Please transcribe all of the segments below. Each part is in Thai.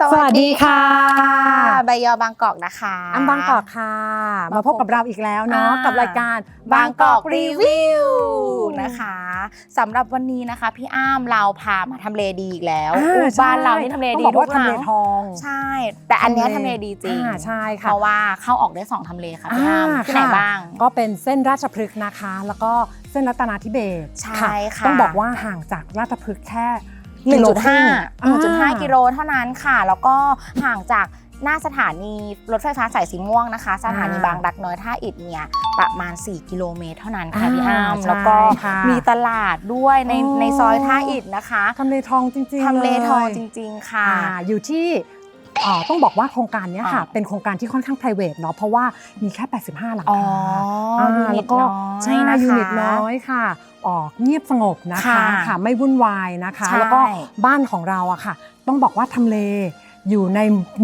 สวัสดีค่ะ ใบยอบางกอกนะคะอันบางกอกค่ะ มาพบกับเราอีกแล้วเนาะอ่ากับรายการบางกอกรีวิวนะนะคะคะสำหรับวันนี้นะคะ พี่อ้ามเราพามาทำเลดีอีกแล้วอ่อู้ใช่บ้านเรานี่ทำเลต้ดีองบอกว่าทุกทำเลหลังทองใช่ แต่อันเนี้ยทำทำเลเลดีจริงอ่าใช่เพค่ะราะว่าเข้าออกได้สองทำเลค่ะพี่อ้ามอ่าที่ไหนค่ะบ้าง ก็เป็นเส้นราชพฤกษ์นะคะ แล้วก็เส้นรัตนาธิเบศรใช่ค่ะต้องบอกว่าห่างจากราชพฤกษ์แค่ 1.5กิโลครึ่งอ่า1.5 กิโลเท่านั้นค่ะ แล้วก็ห่างจากหน้าสถานีรถไฟฟ้าสายสีม่วงนะคะ สถานีอ่าบางรักน้อยท่าอิฐเนี่ยประมาณ 4 กิโลเมตรเท่านั้นค่ะอ่าพี่อ้ามใช่แล้วก็ค่ะมีตลาดด้วยในอ๋อในซอยท่าอิฐนะคะทำเลทองจริงๆทำเลทองยจริง ๆ ค่ะอ่าอยู่ที่อ่าต้องบอกว่าโครงการเนี้ยค่ะอ่าเป็นโครงการที่ค่อนข้าง p r i v a t เนาะเพราะว่ามีแค่ 85 หลังอ๋อคายูนิแล้ตวก็น้อยใช่นะคะยูนิตน้อยค่ะ ออกเงียบสงบนะคะค่ะค่ะไม่วุ่นวายนะคะใช่แล้วก็บ้านของเราอะค่ะ ต้องบอกว่าทำเลอยู่ใน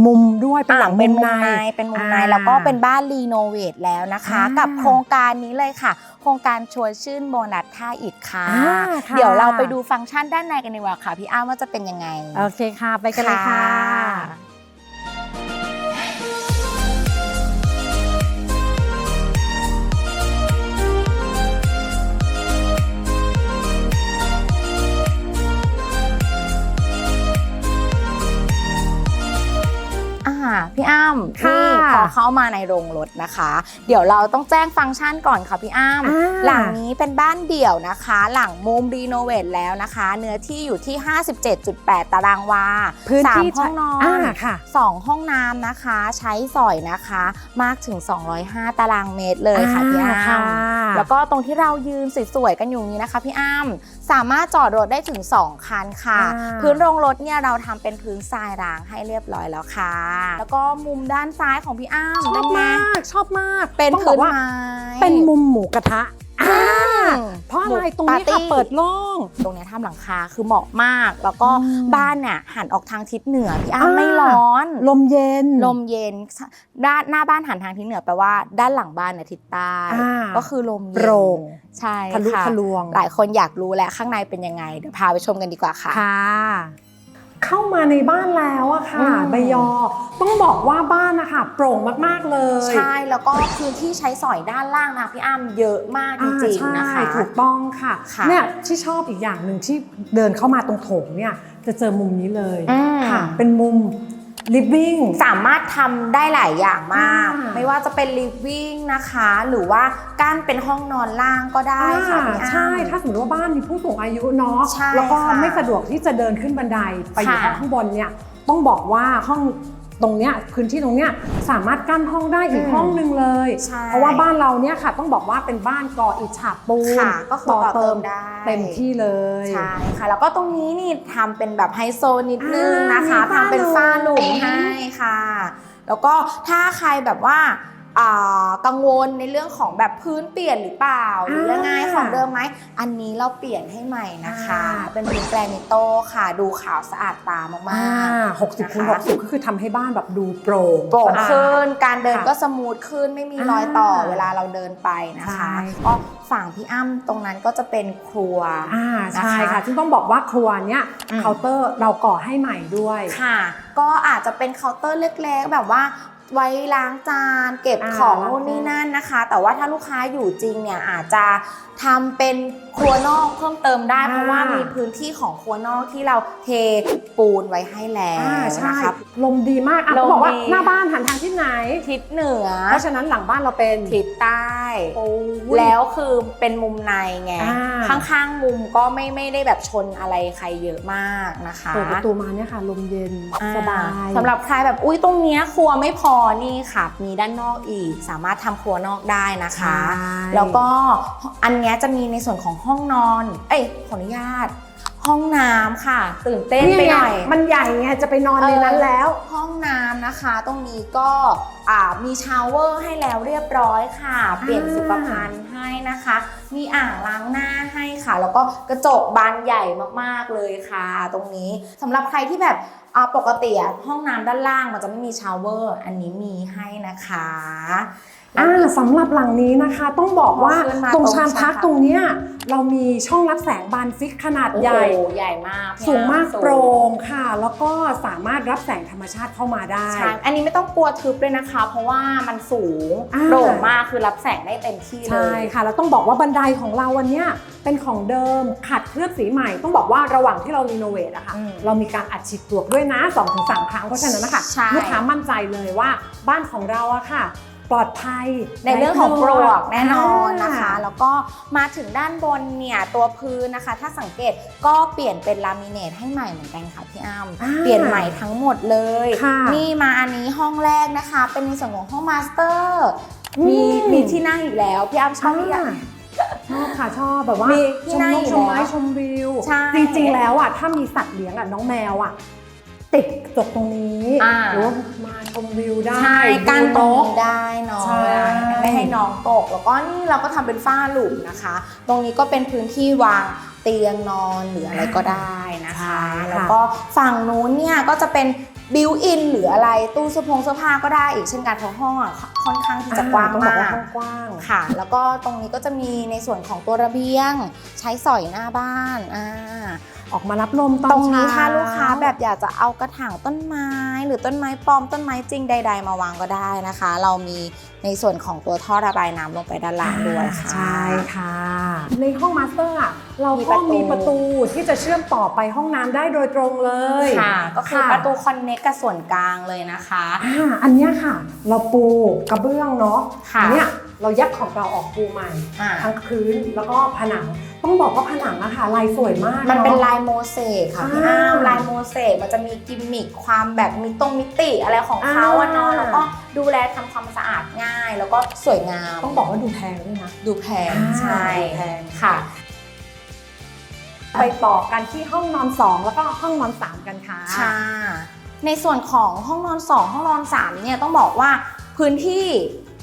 มุมด้วยเป็นหลังอ่าเป็นมุมมุมในในเป็นมุมในอ่าแล้วก็เป็นบ้านรีโนเวทแล้วนะคะอ่ากักับโครงการนี้เลยค่ะ โครงการชวนชื่นโบนัสท่าอิฐค่ะอ่าค่ะ เดี๋ยวเราไปดูฟังก์ชันด้านในกันดีกว่าค่ะ พี่อ้ามว่าจะเป็นยังไง โอเคค่ะ ไปกันเลยค่ะ พี่อ้ำค่ะนี่พอเข้ามาในโรงรถนะคะ เดี๋ยวเราต้องแจ้งฟังก์ชันก่อนค่ะพี่อ้ำอ่าหลังนี้เป็นบ้านเดี่ยวนะคะ หลังมุมรีโนเวทแล้วนะคะ เนื้อที่อยู่ที่ 57.8 ตารางวาพื้นสามที่ห้องนอนอ่าค่ะสองห้องน้ำนะคะ ใช้สอยนะคะมากถึง 205 ตารางเมตรเลยค่ะพี่อ้ค่ะำแล้วก็ตรงที่เรายืนสวยๆกันอยู่นี้นะคะพี่อ้ำสามารถจอดรถได้ถึง 2 คันค่ะอ่าพื้นโรงรถเนี่ยเราทำเป็นพื้นทรายรางให้เรียบร้อยแล้วค่ะแล้วก็มุมด้านซ้ายของพี่อ้ำชอบเป็นไงมากชอบมากเป็นต้องบพื้อนกว่าไม้เป็นมุมหมูกระทะอืมเพราะอะไรตรงนี้ปาค่ะตี้เปิดโล่งตรงเนี้ยทำหลังคาคือเหมาะมาก แล้วก็อืมบ้านเนี่ยหันออกทางทิศเหนือพี่อ้ำอ่าไม่ร้อน ลมเย็น ลมเย็นด้านหน้าบ้านหันทางทิศเหนือแปลว่าด้านหลังบ้านเนี่ยทิศใต้อ่าก็คือลมเย็นโปร่งใช่ทะลุค่ะทะลวง หลายคนอยากรู้แหละข้างในเป็นยังไงเดี๋ยวพาไปชมกันดีกว่าค่ะค่ะ เข้ามาในบ้านแล้วอะค่ะอืมใบยอ ต้องบอกว่าบ้านนะคะโปร่งมาก ๆ เลย ใช่ แล้วก็พื้นที่ใช้สอยด้านล่างนะพี่อ้ำเยอะมากจอ่าริงใช่ๆนะคะ ถูกต้องค่ะค่ะเนี่ยที่ชอบอีกอย่างหนึ่งที่เดินเข้ามาตรงโถงเนี่ยจะเจอมุมนี้เลยอืมค่ะ เป็นมุม living สามารถทำได้หลายอย่างมากอ่าไม่ว่าจะเป็น living นะคะ หรือว่ากั้นเป็นห้องนอนล่างก็ได้ค่ะพี่อ้ำใช่ ถ้าสมมติว่าบ้านมีผู้สูงอายุเนาะ ใช่แล้วก็ค่ะไม่สะดวกที่จะเดินขึ้นบันไดไปอยู่ค่ะ ห้องข้างบนเนี่ย ต้องบอกว่าห้องตรงเนี้ยพื้นที่ตรงเนี้ยสามารถกั้นห้องได้อีกอืมห้องหนึงเลย ใช่เพราะว่าบ้านเราเนี่ยค่ะ ต้องบอกว่าเป็นบ้านก่ออิฐฉาบปูนค่ะก็คือต่อเติมได้ เต็มที่เลยใช่ค่ะ แล้วก็ตรงนี้นี่ทำเป็นแบบไฮโซนิดนึงนะคะอ่ามีฝ้าทำเป็นฝ้าหลุมหลุมให้ค่ะ แล้วก็ถ้าใครแบบว่าอ่า กังวลในเรื่องของแบบพื้นเปลี่ยนหรือเปล่าหรือยังไงของเดิมไหมอันนี้เราเปลี่ยนให้ใหม่นะคะ เป็นพื้นแกรนิโตค่ะ ดูขาวสะอาดตามากอ่าๆหกสิบคูณนะหคะกสิบก็คือทำให้บ้านแบบดูโปร่งโปร่งสะอาดขึ้นการเดินค่ะก็สมูทขึ้นไม่มีรอยต่ออ่าเวลาเราเดินไปนะคะใช่ก็ฝั่งพี่อ้ำตรงนั้นก็จะเป็นครัวอ่าใช่นะคะค่ะซึ่งต้องบอกว่าครัวเนี้ยอืมเคาน์เตอร์เราก่อให้ใหม่ด้วยค่ะ ก็อาจจะเป็นเคาน์เตอร์เล็กๆแบบว่า ไว้ล้างจานเก็บอ่าของแล้วก็นู่นนี่นั่นนะคะ แต่ว่าถ้าลูกค้าอยู่จริงเนี่ยอาจจะทำเป็นครัวนอกเพิ่มเติมได้อ่าเพราะว่ามีพื้นที่ของครัวนอกที่เราเทปูนไว้ให้แล้วอ่าใช่นะคะลมดีมากอะลมเขาบอกว่าดีหน้าบ้านหันทางทิศไหนทิศเหนือ เพราะฉะนั้นหลังบ้านเราเป็นทิศใต้โอ้ยแล้วคือเป็นมุมในไงอ่าข้างๆมุมก็ไม่ไม่ได้แบบชนอะไรใครเยอะมากนะคะเปิดประตูมาเนี่ยค่ะลมเย็นอ่สบายสำหรับใครแบบอุ้ยตรงเนี้ยครัวไม่พอนี่ค่ะมีด้านนอกอีก สามารถทำครัวนอกได้นะคะ ใช่ แล้วก็อันเนี้ยจะมีในส่วนของห้องนอน เอ้ยขออนุญาต ห้องน้ำค่ะ ตื่นเต้นนี่ไปไงหน่อย มันใหญ่ไงจะไปนอนในนั้นแล้ว ห้องน้ำนะคะ ตรงนี้ก็อ่ามีชาวเวอร์ให้แล้วเรียบร้อยค่ะ เปลี่ยนสุขภัณฑ์ให้นะคะ มีอ่างล้างหน้าให้ค่ะ แล้วก็กระจกบานใหญ่มากๆเลยค่ะ ตรงนี้สำหรับใครที่แบบอ่าปกติอะห้องน้ำด้านล่างมันจะไม่มีชาวเวอร์ อันนี้มีให้นะคะ อ่าสำหรับหลังนี้นะคะ ต้องบอกว่าพอขึ้นมาตรงตรงชานพักชานพักตรงเนี้ยเรามีช่องรับแสงบานฟิกขนาดโอ้ใหญ่โใหญ่มากพี่สูงมากอ้ำโปร่งค่ะ แล้วก็สามารถรับแสงธรรมชาติเข้ามาได้ใช่อันนี้ไม่ต้องกลัวทึบเลยนะคะ เพราะว่ามันสูงอ่าโปร่งมากคือรับแสงได้เต็มที่เลใช่ยค่ะแล้วต้องบอกว่าบันไดของเราวันเนี้ยเป็นของเดิมขัดเคลือบสีใหม่ ต้องบอกว่าระหว่างที่เรารีโนเวทอะค่ะอืมเรามีการอัดฉีดปลวกด้วยนะ2-3ครั้งเพราะฉะนั้นนะคะใช่ลูกค้ามั่นใจเลยว่าบ้านของเราอะค่ะ ปลอดภัยในเรื่องของปลวกแน่นอนนะคะอ่าแล้วก็มาถึงด้านบนเนี่ยตัวพื้นนะคะ ถ้าสังเกตก็เปลี่ยนเป็นลามิเนตให้ใหม่เหมือนกันค่ะพี่อ้ำอ่าเปลี่ยนใหม่ทั้งหมดเลยค่ะนี่มาอันนี้ห้องแรกนะคะ เป็นในส่วนของห้องมาสเตอร์อืมมีมีที่นั่งอีกแล้วพี่อ้ำชอบที่อ่าชอบค่ะชอบแบบว่ามีที่ชมนั่งนอกยู่ชมไม้แล้วชมวิวใช่จริงๆแล้วอะถ้ามีสัตว์เลี้ยงอะน้องแมวอะ ติดจกตรงนี้อ่า หรือว่ามาชมวิวได้ใช่กั้นตดูรงกนี้ได้เนาะใช่ไม่ให้น้องตก แล้วก็นี่เราก็ทำเป็นฝ้าหลุมนะคะ ตรงนี้ก็เป็นพื้นที่วางเตียงนอนหรืออะไรก็ได้นะคะใช่ค่ะแล้วก็ฝั่งนู้นเนี่ยก็จะเป็น บิวอินหรืออะไรตู้เสื้อผงเสื้อผ้าก็ได้อีกเช่นกันเพราะห้องอะค่อนข้างที่จะกว้างต้องบอกมาว่ากกว้างๆค่ะ แล้วก็ตรงนี้ก็จะมีในส่วนของตัวระเบียง ใช้สอยหน้าบ้านอ่าออกมารับลมตอนตรงนี้เช้ถ้าลูกค้าแบบอยากจะเอากระถางต้นไม้ หรือต้นไม้ปลอมต้นไม้จริงใด ๆ มาวางก็ได้นะคะ เรามี ในส่วนของตัวท่อระบายน้ำลงไปด้านล่างด้วยค่ะ ใช่ค่ะ ในห้องมาสเตอร์อะเรามีก็ประตูมีประตูที่จะเชื่อมต่อไปห้องน้ำได้โดยตรงเลยค่ะ ก็คือค่ะประตูคอนเน็กกับส่วนกลางเลยนะคะ อ่าอันเนี้ยค่ะ เราปูกระเบื้องเนาะค่ะอันเนี้ยเรายัดของเราออกปูใหม่ อ่าทั้งพื้นแล้วก็ผนัง ต้องบอกว่าผนังอะค่ะลายสวยมากมันเป็นอะ ลายโมเสกค่ะพี่อ่าอ้ามลายโมเสกมันจะมีกิมมิคความแบบมีตรงมิติอะไรของเขาอะเนาะอ่า แล้วก็ดูแลทำความสะอาดง่าย แล้วก็สวยงาม ต้องบอกว่าดูแพงด้วยนะ ดูแพงอ่าใช่ดูแพงค่ะ ไปต่อกันที่ห้องนอน 2 แล้วก็ห้องนอน 3 กันค่ะค่ะในส่วนของห้องนอน 2 ห้องนอน3เนี่ยต้องบอกว่าพื้นที่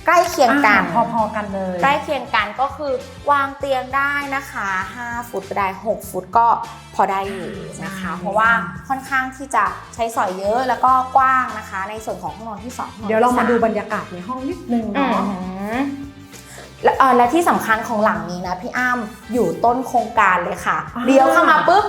ใกล้เคียงกันอ่าพอๆกันเลย ใกล้เคียงกันก็คือวางเตียงได้นะคะ 5 ฟุตก็ได้ 6 ฟุตก็พอได้อยู่นะคะใช่เพราะว่าค่อนข้างที่จะใช้สอยเยอะแล้วก็กว้างนะคะ ในส่วนของห้องนอนที่2ห้องนอนที่เดี๋ยวเรามาสดูบรรยากาศในห้องนิดนึงอืเนาะมและเอ่อและที่สำคัญของหลังนี้นะพี่อ้ำอยู่ต้นโครงการเลยค่ะอ่าเลี้ยวเข้ามาปุ๊บ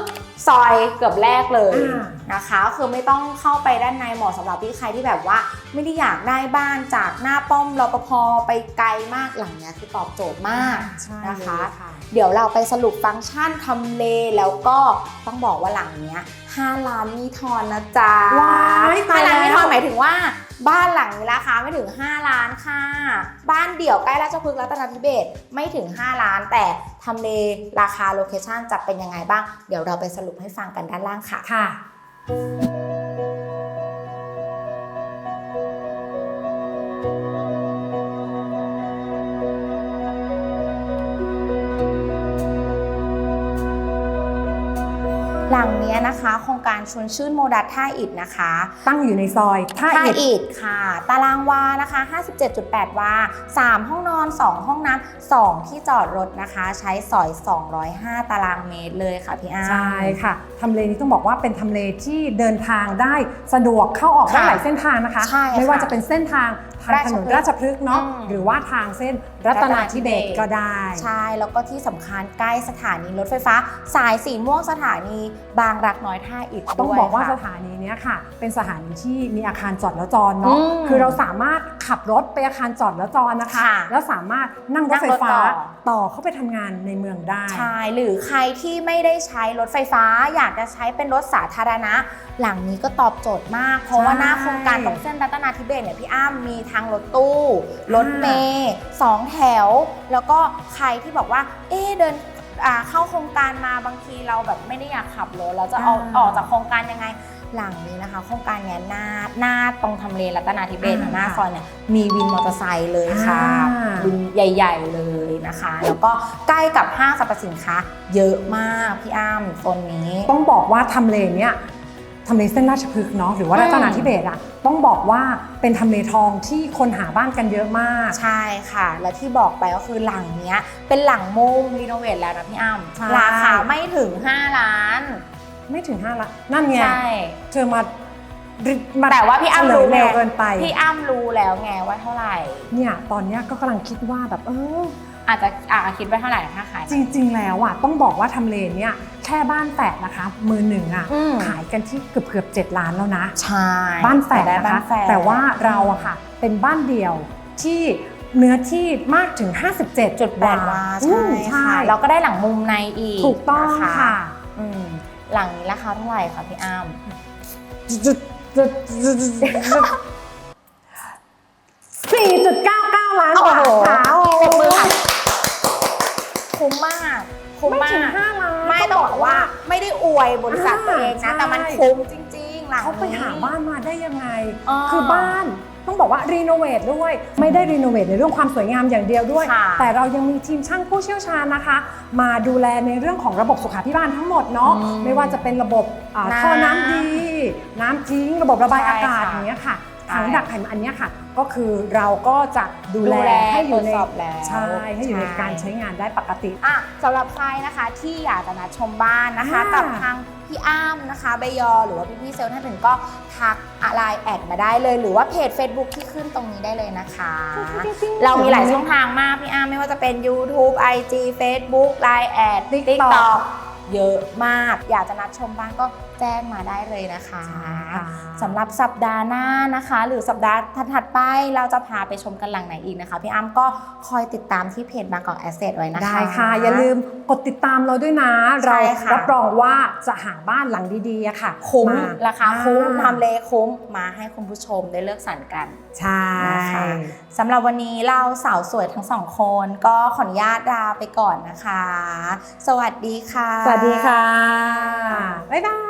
ซอยเกือบแรกเลยอ่านะคะ คือไม่ต้องเข้าไปด้านในเหมาะสำหรับที่ใครที่แบบว่า ไม่ได้อยากได้บ้านจากหน้าป้อมรปภไปไกลมากหลังเนี้ยคือตอบโจทย์มากใช่นะคะเลยค่ะเดี๋ยวเราไปสรุปฟังก์ชันทำเลแล้วก็ต้องบอกว่าหลังเนี้ย5ล้านมีทอนนะจ๊ะว้ายตาย5ล้านมีทอนแล้วหมายถึงว่าบ้านหลังนี้ราคาไม่ถึง 5 ล้านค่ะ บ้านเดี่ยวใกล้ราชพฤกษ์รัตนทิเบศไม่ถึง 5 ล้าน แต่ทำเลราคาโลเคชั่นจะเป็นยังไงบ้าง เดี๋ยวเราไปสรุปให้ฟังกันด้านล่างค่ะค่ะ Thank you. หลังเนี้ยนะคะโครงการชวนชื่นโมดัสท่าอิฐนะคะ ตั้งอยู่ในซอยท่าท่าอิฐอิฐค่ะ ตารางวานะคะ 57.8 วา 3 ห้องนอน 2 ห้องน้ำ2ที่จอดรถนะคะ ใช้สอย 205 ตารางเมตรเลยค่ะพี่อ้ำใช่ค่ะทำเลนี้ต้องบอกว่าเป็นทำเลที่เดินทางได้สะดวกเข้าออกได้ค่ะหลายเส้นทางนะคะ ใช่ค่ะ ไม่ว่าจะเป็นเส้นทางทางถนนราชพฤกษ์เนาะอืมหรือว่าทางเส้นรัตนาธิเบศรก็ได้ ใช่แล้วก็ที่สำคัญใกล้สถานีรถไฟฟ้า สายสีม่วงสถานีบางรักน้อยท่าอิฐต้องด้วยบอกว่าสค่ะถานีเนี้ยค่ะ เป็นสถานีที่มีอาคารจอดแล้วจอดเนาะอืมคือเราสามารถขับรถไปอาคารจอดแล้วจอดนะคะค่ะแล้วสามารถนั่งรถไฟฟ้านั่งรถต่อต่อเข้าไปทำงานในเมืองได้ใช่หรือใครที่ไม่ได้ใช้รถไฟฟ้า อยากจะใช้เป็นรถสาธารณะ หลังนี้ก็ตอบโจทย์มาก เพราะว่าหน้าโครงการตรงเส้นรัตนาธิเบศรเนี่ยพี่อ้ำมีทั้งรถตู้รถเมย์สองแถว แล้วก็ใครที่บอกว่า เอ๊ะเดินอ่าเข้าโครงการมาบางทีเราแบบไม่ได้อยากขับรถเราจะเอาอ่าออกจากโครงการยังไงหลังนี้นะคะ โครงการเนี้ยหน้าหน้าตรงทำเลรัตนาธิเบศรอ่าหน้าซอยเนี่ยมีวินมอเตอร์ไซค์เลยค่ะอ่าวินใหญ่ ๆเลยนะคะ แล้วก็ใกล้กับห้างสรรพสินค้า เยอะมากพี่อ้ำโซนนี้ ต้องบอกว่าทำเลเนี้ย ทำเลเส้นราชพฤกษ์เนาะหรือว่าอืมรัตนาธิเบศรอะต้องบอกว่าเป็นทำเลทองที่คนหาบ้านกันเยอะมาก ใช่ค่ะ และที่บอกไปก็คือหลังเนี้ย เป็นหลังมุมรีโนเวทแล้วนะพี่อ้ำใช่ ราคาไม่ถึง 5 ล้านไม่ถึง5ล้านนั่นไงใช่เธอมามแต่ว่าพี่อ้ำเฉลรู้ยไงเร็วเกินไปพี่อ้ำรู้แล้วไงว่าเท่าไหร่ เนี่ยตอนเนี้ยก็กำลังคิดว่าแบบเออ อาจจะอาจคิดไว้เท่าไหร่ถ้าขายจริงๆ แล้วอะต้องบอกว่าทำเลเนี่ยแค่บ้านแฝดนะคะ มือหนึ่งอะอืม ขายกันที่เกือบเกือบเจ็ดล้านแล้วนะ ใช่บ้านแฝดได้นะบ้าคะ นแฝด แต่ว่าเราอะค่ะเป็นบ้านเดี่ยวที่เนื้อที่มากถึง 57จุดแปดว่าอืใช่มค่ะ แล้วก็ได้หลังมุมในอีกถูกต้องนค่ะอืมหลังนี้ราคาเท่าไหร่คะพี่อ้ำ4.99 ล้านโอ้บาทโหค่ะโอ้ปรบมือโหค่ะคุ้มมากคุ้มไม่มาถึงก 5 ไม่ได้อวยบริษัทตัวเองอ่านะ แต่มันใช่คุ้มจริงๆหลังเขาไปหาบ้านมาได้ยังไงอ๋อคือบ้านต้องบอกว่ารีโนเวทด้วย ไม่ได้รีโนเวทในเรื่องความสวยงามอย่างเดียวด้วยค่ะแต่เรายังมีทีมช่างผู้เชี่ยวชาญนะคะ มาดูแลในเรื่องของระบบสุขาภิบาลทั้งหมดเนาะอืมไม่ว่าจะเป็นระบบอ่าน้ำท่อน้ำดี น้ำทิ้ง ระบบระบายอากาศใช่ค่ะอย่างเงี้ยค่ะใช่ถังดักไขมันอันเนี้ยค่ะ ก็คือเราก็จะดูแลให้อยู่ในตรวจสอบแล้วใช่ให้อยู่ในการใช้งานได้ปกติอะสำหรับใครนะคะที่อยากจะนัดชมบ้านนะคะอ่ากับทางพี่อ้ำนะคะใบยอ หรือว่าพี่พี่ๆเซลล์ท่านอื่นก็ทักอะไรแอดมาได้เลย หรือว่าเพจ Facebook ที่ขึ้นตรงนี้ได้เลยนะคะ เรามีหลายช่องทางมากพี่อ้ำไม่ว่าจะเป็น YouTube IG Facebook Line แอด TikTok TikTok เยอะมาก อยากจะนัดชมบ้านก็ แจ้งมาได้เลยนะคะสำหรับสัปดาห์หน้านะคะ หรือสัปดาห์ถัดๆไปเราจะพาไปชมกันหลังไหนอีกนะคะ พี่อ้ำก็คอยติดตามที่เพจบางกอกแอสเซทไว้นะคะ ได้ค่ะ อย่าลืมกดติดตามเราด้วยนะใช่เราค่ะรับรองว่าจะหาบ้านหลังดีๆอะค่ะคุ้มมาราคาคุ้มอ่าทำเลคุ้มมาให้คุณผู้ชมได้เลือกสรรกัน ใช่นะคะสำหรับวันนี้เราสาวสวยทั้งสองคน ก็ขออนุญาตลาไปก่อนนะคะ สวัสดีค่ะ สวัสดีค่ะ บ๊ายบาย